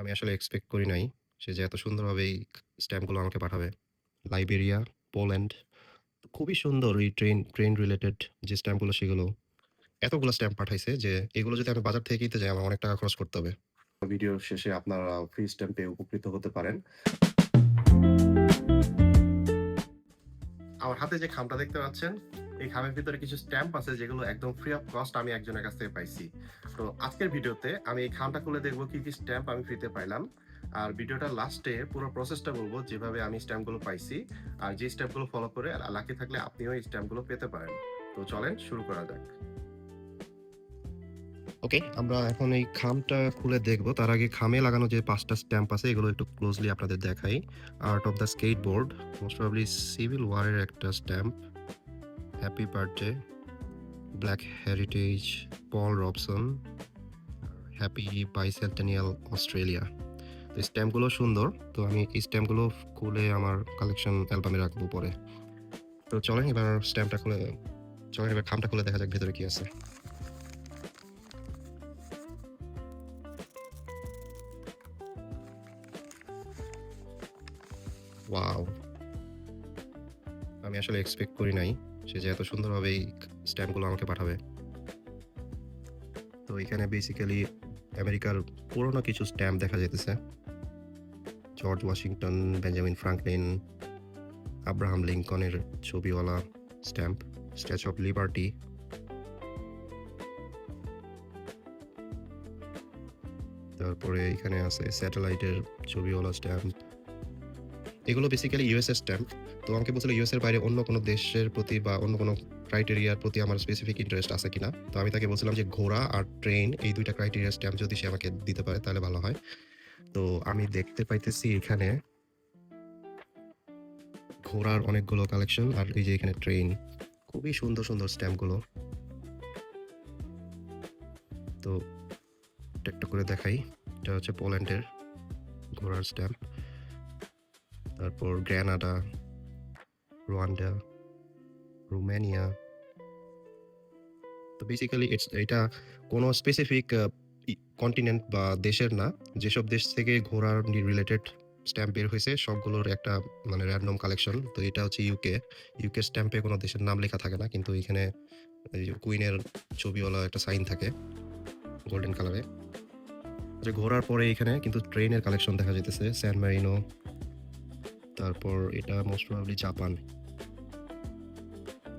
আমি আসলে এক্সপেক্ট করি নাই সে যে এত সুন্দরভাবে এই স্ট্যাম্পগুলো আমাকে পাঠাবে। লাইবেরিয়া, পোল্যান্ড খুবই সুন্দর এই ট্রেন ট্রেন রিলেটেড যে স্ট্যাম্পগুলো সেগুলো। এতগুলো স্ট্যাম্প পাঠাইছে যে এগুলো যদি আমি বাজার থেকে কিনতে যাই আমার অনেক টাকা খরচ করতে হবে। ভিডিওর শেষে আপনারা ফ্রি স্ট্যাম্পে উপকৃত হতে পারেন। আমার হাতে যে খামটা দেখতে পাচ্ছেন, এই খামের ভিতরে কিছু স্ট্যাম্প আছে যেগুলো একদম ফ্রি অফ কস্ট আমি একজনের কাছ থেকে পাইছি। তো আজকের ভিডিওতে আমি এই খামটা খুলে দেখব কি, কি স্ট্যাম্প আমি ফ্রিতে পাইলাম। আর ভিডিওটা লাস্টে পুরো প্রসেসটা বলব যেভাবে আমি স্ট্যাম্পগুলো পাইছি। আর যে স্ট্যাম্পগুলো ফলো করে লাকি থাকলে আপনিও এই স্ট্যাম্পগুলো পেতে পারেন। তো চলেন শুরু করা যাক। ওকে, আমরা এখন এই খামটা খুলে দেখব। তার আগে খামে লাগানো যে পাঁচটা স্ট্যাম্প আছে এগুলো একটু ক্লোজলি আপনাদের দেখাই। Art of the skateboard, most probably civil ওয়ারের একটা stamp. Happy birthday, black heritage, Paul Robeson, happy bicentennial Australia. তো স্ট্যাম্পগুলো সুন্দর। তো আমি এই স্ট্যাম্পগুলো খুলে আমার কালেকশন অ্যালবামে রাখব পরে। তো চলেন এবার স্ট্যাম্পটা খুলে চলেন এবার খামটা খুলে দেখা যাক ভেতরে কী আছে। ওয়াও! আমি আসলে এক্সপেক্ট করি নাই সে যে এত সুন্দরভাবে এই স্ট্যাম্পগুলো আমাকে পাঠাবে। তো এখানে বেসিক্যালি আমেরিকার পুরোনো কিছু স্ট্যাম্প দেখা যাইতেছে। George Washington, Benjamin Franklin, Abraham লিঙ্কনের ছবিওয়ালা স্ট্যাম্প, স্ট্যাচু অফ লিবার্টি। তারপরে এখানে আছে স্যাটেলাইটের ছবিওয়ালা স্ট্যাম্প। এগুলো বেসিক্যালি ইউএস এর স্ট্যাম্প। তো আমাকে বলছিল ইউএস এর বাইরে অন্য কোনো দেশের প্রতি বা অন্য কোনো ক্রাইটেরিয়ার প্রতি আমার স্পেসিফিক ইন্টারেস্ট আছে কিনা। তো আমি তাকে বলছিলাম যে ঘোড়া আর ট্রেন এই ২ টা ক্রাইটেরিয়ার স্ট্যাম্প যদি সে আমাকে দিতে পারে তাহলে ভালো হয়। তো আমি দেখতে পাইতেছি এখানে ঘোড়ার অনেকগুলো কালেকশন আর এই যে এখানে ট্রেন। খুবই সুন্দর, সুন্দর স্ট্যাম্পগুলো। তো একটা করে দেখাই। এটা হচ্ছে পোল্যান্ডের ঘোড়ার স্ট্যাম্প। তারপর গ্রেনাডা, রোয়ান্ডা রোমানিয়া। তো বেসিক্যালি ইটস এটা কোনো স্পেসিফিক কন্টিনেন্ট বা দেশের না। যেসব দেশ থেকে ঘোরার রিলেটেড স্ট্যাম্প বের হয়েছে সবগুলোর একটা মানে র‍্যান্ডম কালেকশন। তো এটা হচ্ছে ইউকে। ইউকে স্ট্যাম্পে কোনো দেশের নাম লেখা থাকে না। কিন্তু এখানে কুইনের ছবিওয়ালা একটা সাইন থাকে গোল্ডেন কালারে। যে ঘোড়ার পরে এখানে কিন্তু ট্রেনের কালেকশন দেখা যাইতেছে। San Marino. তারপর এটা most probably Japan.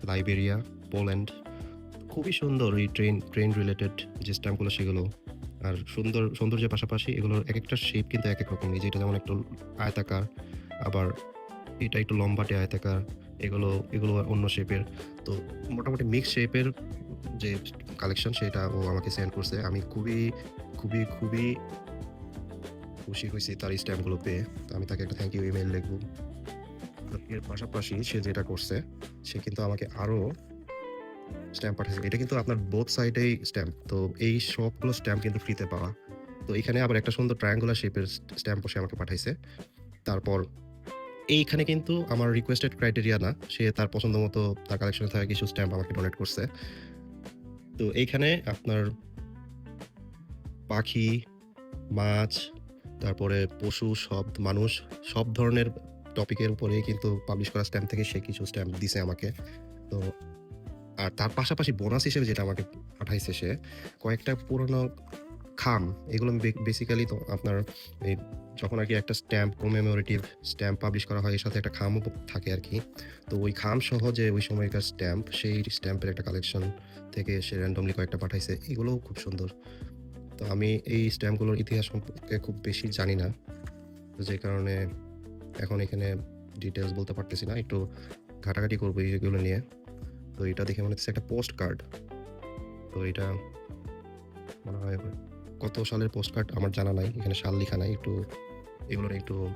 Liberia, Poland. খুবই সুন্দর এই ট্রেন ট্রেন রিলেটেড যে স্ট্যাম্পগুলো সেগুলো। আর সুন্দর সৌন্দর্যের পাশাপাশি এগুলোর এক একটা শেপ কিন্তু এক এক রকম। এই যে এটা যেমন একটু আয়তাকার, আবার এটা একটু লম্বাটে আয়তাকার। এগুলো এগুলো অন্য শেপের। তো মোটামুটি মিক্স শেপের যে কালেকশন সেটা ও আমাকে সেন্ড করছে। আমি খুবই, খুবই, খুবই খুশি হইছি তার স্ট্যাম্পগুলো পেয়ে। তো আমি তাকে একটা থ্যাংক ইউ ইমেইল লিখব। এর পাশাপাশি সে যেটা করছে সে কিন্তু আমাকে আরও স্ট্যাম্প পাঠিয়েছে এটা কিন্তু আপনার বোথ সাইডেই স্ট্যাম্প। তো এই সবগুলো স্ট্যাম্প কিন্তু ফ্রিতে পাওয়া। তো এখানে আবার একটা সুন্দর ট্রায়াঙ্গুলার শেপের স স্ট্যাম্পও সে আমাকে পাঠাইছে। তারপর এইখানে কিন্তু আমার রিকোয়েস্টেড ক্রাইটেরিয়া না। সে তার পছন্দ মতো তার কালেকশনে থাকা কিছু স্ট্যাম্প আমাকে ডোনেট করছে। তো এইখানে আপনার পাখি, মাছ, তারপরে পশু, শব্দ, মানুষ সব ধরনের টপিকের উপরেই কিন্তু পাবলিশ করা স্ট্যাম্প থেকে সে কিছু স্ট্যাম্প দিছে আমাকে। তো আর তার পাশাপাশি বোনাস হিসেবে যেটা আমাকে পাঠাইছে সে কয়েকটা পুরনো খাম এগুলো বেসিক্যালি তো আপনার এই যখন আর কি একটা স্ট্যাম্প কমেমোরেটিভ স্ট্যাম্প পাবলিশ করা হয় এর সাথে একটা খামও থাকে আর কি তো ওই খাম সহ যে ওই সময়কার স্ট্যাম্প সেই স্ট্যাম্পের একটা কালেকশন থেকে সে র‍্যান্ডমলি কয়েকটা পাঠাইছে। এগুলোও খুব সুন্দর। তো আমি এই স্ট্যাম্পগুলোর ইতিহাস সম্পর্কে খুব বেশি জানি না। যে কারণে এখন এখানে ডিটেলস বলতে পারতেছি না। একটু ঘাটাঘাটি করব এইগুলো নিয়ে। তো এটা দেখে মনে হচ্ছে একটা পোস্ট কার্ড। তো এটা মনে হয় কত সালের পোস্ট কার্ড আমার জানা নাই। এখানে সাল লিখা নাই। একটু এগুলো একটু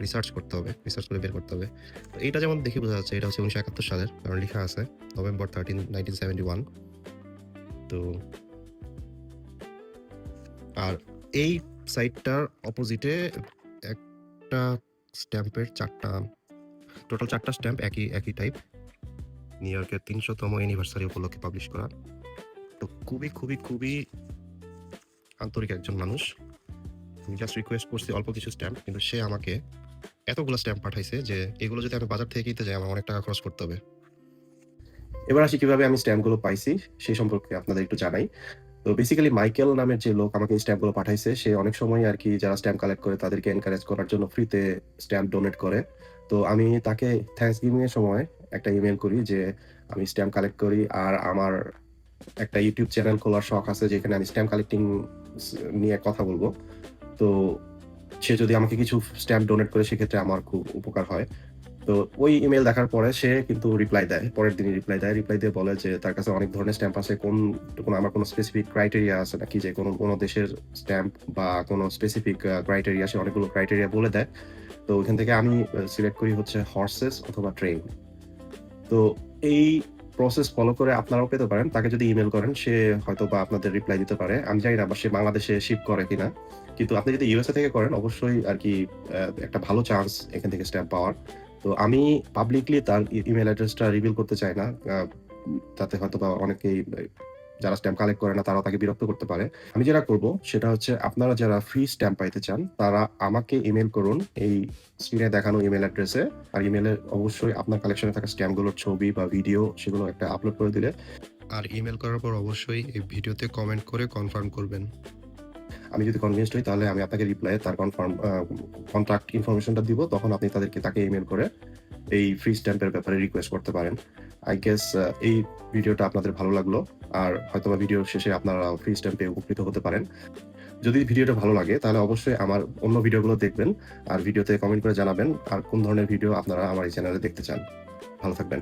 রিসার্চ করতে হবে। রিসার্চ করে বের করতে হবে। তো এটা যেমন দেখে বোঝা যাচ্ছে এটা হচ্ছে ১৯৭১ সালের। কারণ লিখা আছে নভেম্বর 13, 1971 তো আর এই সাইডটার অপোজিটে একটা স্ট্যাম্পের চারটা টোটাল চারটা স্ট্যাম্প একই, একই টাইপ। নিউ ইয়র্কের ৩০০ তম অ্যানিভার্সারি উপলক্ষে পাবলিশ করা। তো খুবই, খুবই, খুবই আন্তরিক একজন মানুষ। আমি জাস্ট রিকোয়েস্ট করছি অল্প কিছু স্ট্যাম্প কিন্তু সে আমাকে এতগুলো স্ট্যাম্প পাঠাইছে যে এগুলো যদি আমি বাজার থেকে কিনতে যাই আমার অনেক টাকা খরচ করতে হবে এবার আসি কীভাবে আমি স্ট্যাম্পগুলো পাইছি সেই সম্পর্কে আপনাদের একটু জানাই তো বেসিক্যালি মাইকেল নামের যে লোক আমাকে স্ট্যাম্পগুলো পাঠাইছে, সে অনেক সময় আর কি যারা স্ট্যাম্প কালেক্ট করে তাদেরকে এনকারেজ করার জন্য ফ্রিতে স্ট্যাম্প ডোনেট করে। তো আমি তাকে থ্যাঙ্কস গিভিং এর সময় একটা ইমেল করি যে, আমি স্ট্যাম্প কালেক্ট করি আর আমার একটা ইউটিউব চ্যানেল খোলার শখ আছে যেখানে আমি স্ট্যাম্প কালেক্টিং নিয়ে কথা বলব। তো সে যদি আমাকে কিছু স্ট্যাম্প ডোনেট করে, সেক্ষেত্রে আমার খুব উপকার হয়। তো ওই ইমেল দেখার পরে সে কিন্তু রিপ্লাই দেয়, পরের দিনই রিপ্লাই দেয়। রিপ্লাই দিয়ে বলে যে তার কাছে অনেক ধরনের স্ট্যাম্প আছে। কোন, কোনো, আমার কোনো স্পেসিফিক ক্রাইটেরিয়া আছে নাকি যে কোনো কোনো দেশের স্ট্যাম্প বা কোনো স্পেসিফিক ক্রাইটেরিয়া সে অনেকগুলো ক্রাইটেরিয়া বলে দেয়। তো ওইখান থেকে আমি সিলেক্ট করি হচ্ছে হর্সেস অথবা ট্রেন তো এই প্রসেস ফলো করে আপনারাও পেতে পারেন। তাকে যদি ইমেল করেন, সে হয়তো বা আপনাদের রিপ্লাই দিতে পারে। আমি জানি না বা সে বাংলাদেশে শিপ করে কিনা। কিন্তু আপনি যদি ইউএসএ থেকে করেন, অবশ্যই আর কি একটা ভালো চান্স এখান থেকে স্ট্যাম্প পাওয়ার। তো আমি পাবলিকলি তার ইমেল অ্যাড্রেসটা রিভিল করতে চাই না তাতে হয়তো বা অনেকেই যারা স্ট্যাম্প কালেক্ট করে না, তারাও তাকে বিরক্ত করতে পারে। আমি যেটা করব, সেটা হচ্ছে আপনারা যারা ফ্রি স্ট্যাম্প পাইতে চান, তারা আমাকে ইমেল করুন এই স্ক্রিনে দেখানো ইমেল অ্যাড্রেসে আর ইমেলে অবশ্যই আপনার কালেকশনে থাকা স্ট্যাম্পগুলোর ছবি বা ভিডিও সেগুলো একটা আপলোড করে দিলে। আর ইমেল করার পর অবশ্যই এই ভিডিওতে কমেন্ট করে কনফার্ম করবেন। আমি যদি কনভিন্সড হই, তাহলে আমি আপনাকে রিপ্লাই তার কনফার্ম কন্ট্রাক্ট ইনফরমেশনটা দিব। তখন আপনি তাদেরকে, তাকে ইমেল করে এই ফ্রি স্ট্যাম্পের ব্যাপারে রিকোয়েস্ট করতে পারেন। আই গেস এই ভিডিওটা আপনাদের ভালো লাগল। আর হয়তোবা ভিডিওর শেষে আপনারা ফ্রি স্ট্যাম্পে উপকৃত হতে পারেন। যদি ভিডিওটা ভালো লাগে, তাহলে অবশ্যই আমার অন্য ভিডিওগুলো দেখবেন আর ভিডিওতে কমেন্ট করে জানাবেন আর কোন ধরনের ভিডিও আপনারা আমার এই চ্যানেলে দেখতে চান। ভালো থাকবেন।